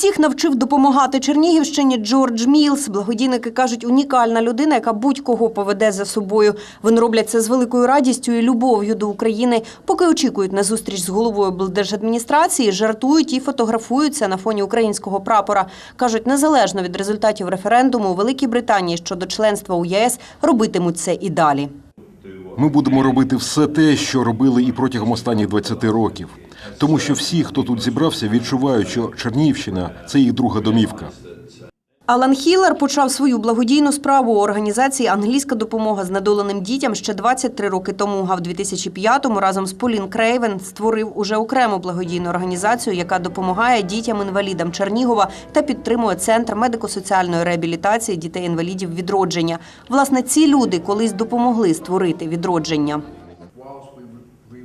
Всіх навчив допомагати Чернігівщині Джордж Мілс. Благодійники кажуть, унікальна людина, яка будь-кого поведе за собою. Вони роблять це з великою радістю і любов'ю до України. Поки очікують на зустріч з головою облдержадміністрації, жартують і фотографуються на фоні українського прапора. кажуть, незалежно від результатів референдуму у Великій Британії щодо членства у ЄС робитимуть це і далі. Ми будемо робити все те, що робили і протягом останніх 20 років. Тому що всі, хто тут зібрався, відчувають, що Чернігівщина це їх друга домівка. Алан Хіллер почав свою благодійну справу у організації Англійська допомога знедоленим дітям ще 23 роки тому. А в 2005-му разом з Полін Крейвен створив уже окрему благодійну організацію, яка допомагає дітям-інвалідам Чернігова та підтримує центр медико-соціальної реабілітації дітей-інвалідів відродження. Власне, ці люди колись допомогли створити відродження.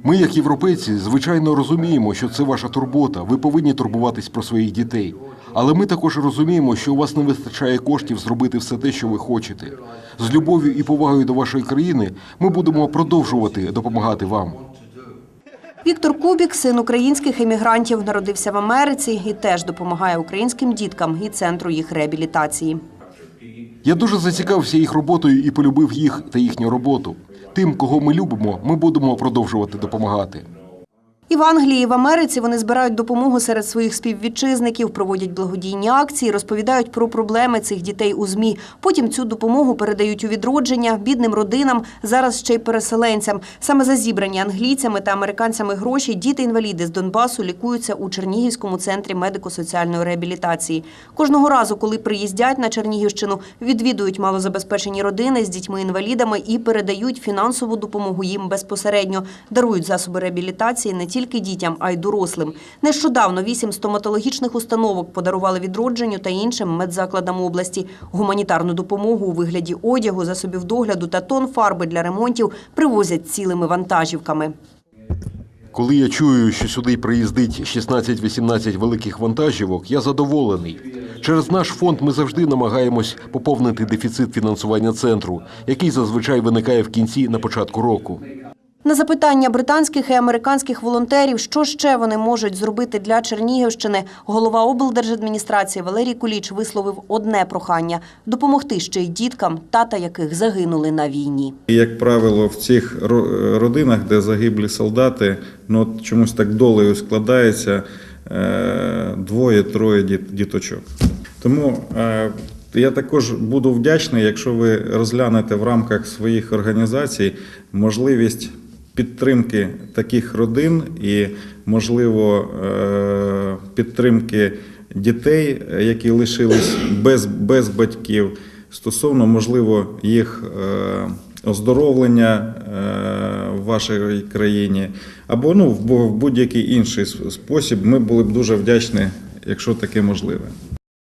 Ми, як європейці, звичайно розуміємо, що це ваша турбота. Ви повинні турбуватись про своїх дітей. Але ми також розуміємо, що у вас не вистачає коштів зробити все те, що ви хочете. З любов'ю і повагою до вашої країни ми будемо продовжувати допомагати вам. Віктор Кубік, син українських емігрантів, народився в Америці і теж допомагає українським діткам і центру їх реабілітації. Я дуже зацікавився їх роботою і полюбив їх та їхню роботу. Тим, кого ми любимо, ми будемо продовжувати допомагати. І в Англії, і в Америці вони збирають допомогу серед своїх співвітчизників, проводять благодійні акції, розповідають про проблеми цих дітей у змі. Потім цю допомогу передають у відродження бідним родинам, зараз ще й переселенцям. Саме за зібрані англійцями та американцями гроші діти-інваліди з Донбасу лікуються у Чернігівському центрі медико-соціальної реабілітації. Кожного разу, коли приїздять на Чернігівщину, відвідують малозабезпечені родини з дітьми-інвалідами і передають фінансову допомогу їм безпосередньо, дарують засоби реабілітації не тільки дітям, а й дорослим. Нещодавно вісім стоматологічних установок подарували відродженню та іншим медзакладам області. Гуманітарну допомогу у вигляді одягу, засобів догляду та тон фарби для ремонтів привозять цілими вантажівками. Коли я чую, що сюди приїздить 16-18 великих вантажівок, я задоволений. Через наш фонд ми завжди намагаємось поповнити дефіцит фінансування центру, який зазвичай виникає в кінці на початку року. На запитання британських і американських волонтерів, що ще вони можуть зробити для Чернігівщини, голова облдержадміністрації Валерій Куліч висловив одне прохання – допомогти ще й діткам, тата яких загинули на війні. Як правило, в цих ро- родинах, де загиблі солдати, ну чомусь так долею складається е, двоє-троє діт- діточок. Тому е, я також буду вдячний, якщо ви розглянете в рамках своїх організацій можливість підтримки таких родин і, можливо, е, підтримки дітей, які лишились без, без батьків, стосовно, можливо, їх е, оздоровлення е, в вашій країні, або ну, в будь-який інший спосіб, ми були б дуже вдячні, якщо таке можливе.